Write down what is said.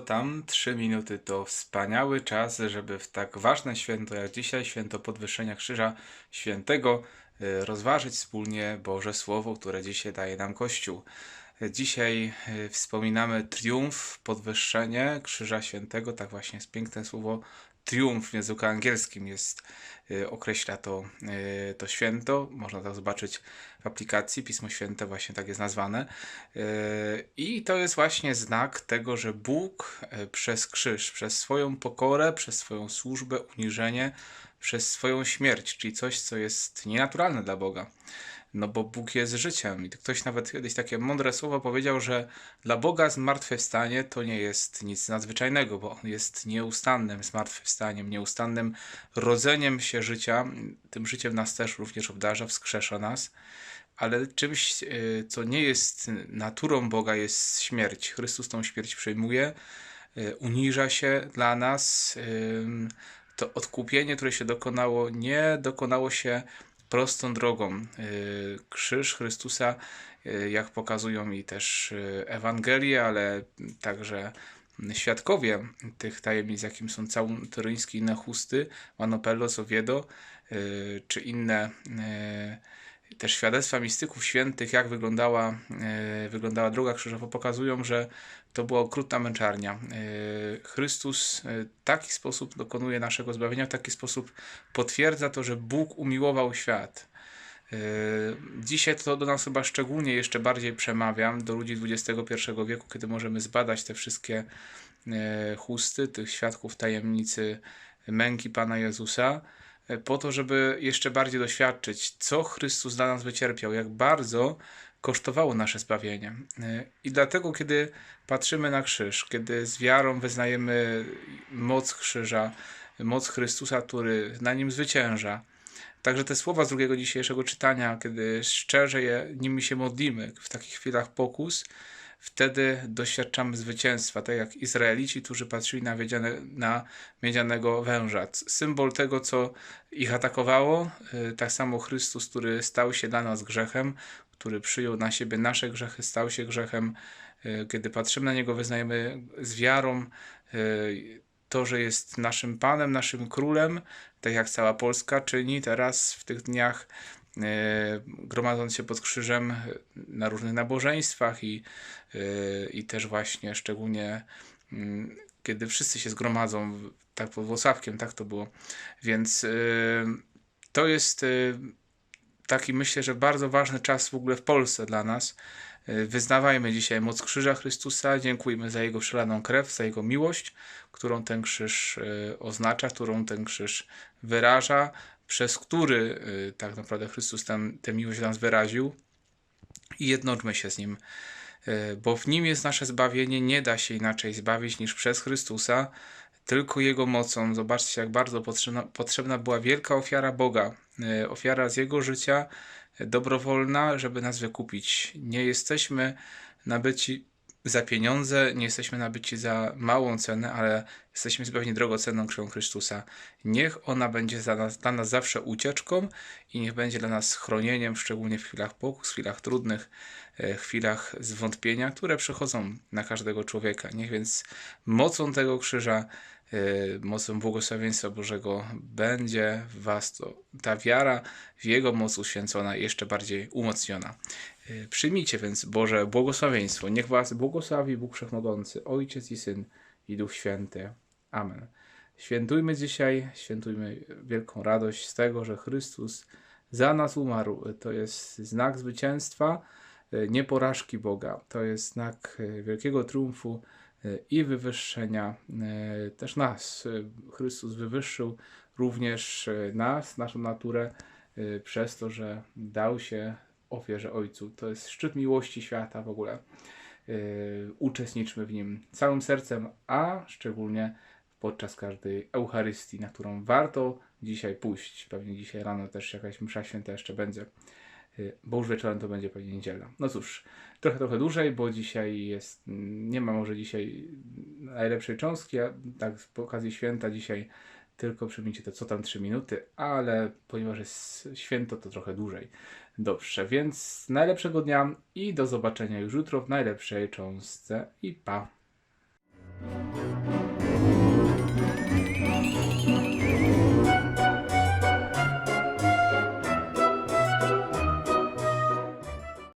tam? Trzy minuty to wspaniały czas, żeby w tak ważne święto jak dzisiaj, święto podwyższenia Krzyża Świętego, y, rozważyć wspólnie Boże Słowo, które dzisiaj daje nam Kościół. Dzisiaj y, wspominamy triumf, podwyższenie Krzyża Świętego, tak właśnie jest piękne słowo triumf w języku angielskim jest, y, określa to, y, to święto. Można to zobaczyć w aplikacji. Pismo Święte właśnie tak jest nazwane. I to jest właśnie znak tego, że Bóg przez krzyż, przez swoją pokorę, przez swoją służbę, uniżenie, przez swoją śmierć, czyli coś, co jest nienaturalne dla Boga. No bo Bóg jest życiem. I ktoś nawet kiedyś takie mądre słowo powiedział, że dla Boga zmartwychwstanie to nie jest nic nadzwyczajnego, bo On jest nieustannym zmartwychwstaniem, nieustannym rodzeniem się życia. Tym życiem nas też również obdarza, wskrzesza nas. Ale czymś, y, co nie jest naturą Boga, jest śmierć. Chrystus tą śmierć przyjmuje, y, uniża się dla nas. To odkupienie, które się dokonało, nie dokonało się prostą drogą. Y, Krzyż Chrystusa, y, jak pokazują mi też y, Ewangelie, ale także świadkowie tych tajemnic, jakim są całun toruński inne chusty, Manopello, Oviedo, y, czy inne też świadectwa mistyków świętych, jak wyglądała, y, wyglądała droga krzyżowa, pokazują, że to była okrutna męczarnia. Y, Chrystus w taki sposób dokonuje naszego zbawienia, w taki sposób potwierdza to, że Bóg umiłował świat. Dzisiaj to do nas chyba szczególnie jeszcze bardziej przemawia, do ludzi XXI wieku, kiedy możemy zbadać te wszystkie chusty, tych świadków tajemnicy męki Pana Jezusa, po to, żeby jeszcze bardziej doświadczyć, co Chrystus dla nas wycierpiał, jak bardzo kosztowało nasze zbawienie. Y, I dlatego, kiedy patrzymy na krzyż, kiedy z wiarą wyznajemy moc krzyża, moc Chrystusa, który na nim zwycięża, Także te słowa z drugiego dzisiejszego czytania, kiedy szczerze je, nimi się modlimy, w takich chwilach pokus, wtedy doświadczamy zwycięstwa, tak jak Izraelici, którzy patrzyli na, wiedziane, na miedzianego węża. Symbol tego, co ich atakowało, y, tak samo Chrystus, który stał się dla nas grzechem, który przyjął na siebie nasze grzechy, stał się grzechem. Y, Kiedy patrzymy na Niego, wyznajemy z wiarą y, to, że jest naszym Panem, naszym Królem, tak jak cała Polska czyni teraz w tych dniach, gromadząc się pod krzyżem na różnych nabożeństwach i, e, i też właśnie szczególnie mm, kiedy wszyscy się zgromadzą, tak pod Włosawkiem, tak to było. Więc e, to jest e, taki myślę, że bardzo ważny czas w ogóle w Polsce dla nas. E, Wyznawajmy dzisiaj moc krzyża Chrystusa, dziękujmy za Jego przelaną krew, za Jego miłość, którą ten krzyż e, oznacza, którą ten krzyż wyraża, przez który e, tak naprawdę Chrystus tam, tę miłość nas wyraził i jednoczmy się z Nim, e, bo w Nim jest nasze zbawienie, nie da się inaczej zbawić niż przez Chrystusa, tylko Jego mocą. Zobaczcie, jak bardzo potrzebna, potrzebna była wielka ofiara Boga, e, ofiara z Jego życia, dobrowolna, żeby nas wykupić. Nie jesteśmy nabyci za pieniądze, nie jesteśmy nabyci za małą cenę, ale jesteśmy zbawieni drogocenną krwią Chrystusa. Niech ona będzie za nas, dla nas zawsze ucieczką i niech będzie dla nas chronieniem, szczególnie w chwilach pokus, chwilach trudnych, e, chwilach zwątpienia, które przychodzą na każdego człowieka. Niech więc mocą tego krzyża, mocą błogosławieństwa Bożego będzie w was to, ta wiara w Jego moc uświęcona jeszcze bardziej umocniona. E, Przyjmijcie więc Boże błogosławieństwo. Niech was błogosławi Bóg Wszechmogący, Ojciec i Syn i Duch Święty. Amen. Świętujmy dzisiaj, świętujmy wielką radość z tego, że Chrystus za nas umarł. To jest znak zwycięstwa, e, nie porażki Boga. To jest znak wielkiego triumfu i wywyższenia e, też nas. E, Chrystus wywyższył również e, nas, naszą naturę, e, przez to, że dał się ofierze Ojcu. To jest szczyt miłości świata w ogóle. Uczestniczmy w nim całym sercem, a szczególnie podczas każdej Eucharystii, na którą warto dzisiaj pójść. Pewnie dzisiaj rano też jakaś msza święta jeszcze będzie, bo już wieczorem to będzie pewnie niedziela. No cóż, trochę, trochę dłużej, bo dzisiaj jest, nie ma może dzisiaj najlepszej cząstki, a tak z okazji święta dzisiaj tylko przyjmijcie te co tam 3 minuty, ale ponieważ jest święto, to trochę dłużej. Dobrze, więc najlepszego dnia i do zobaczenia już jutro w najlepszej cząstce i pa.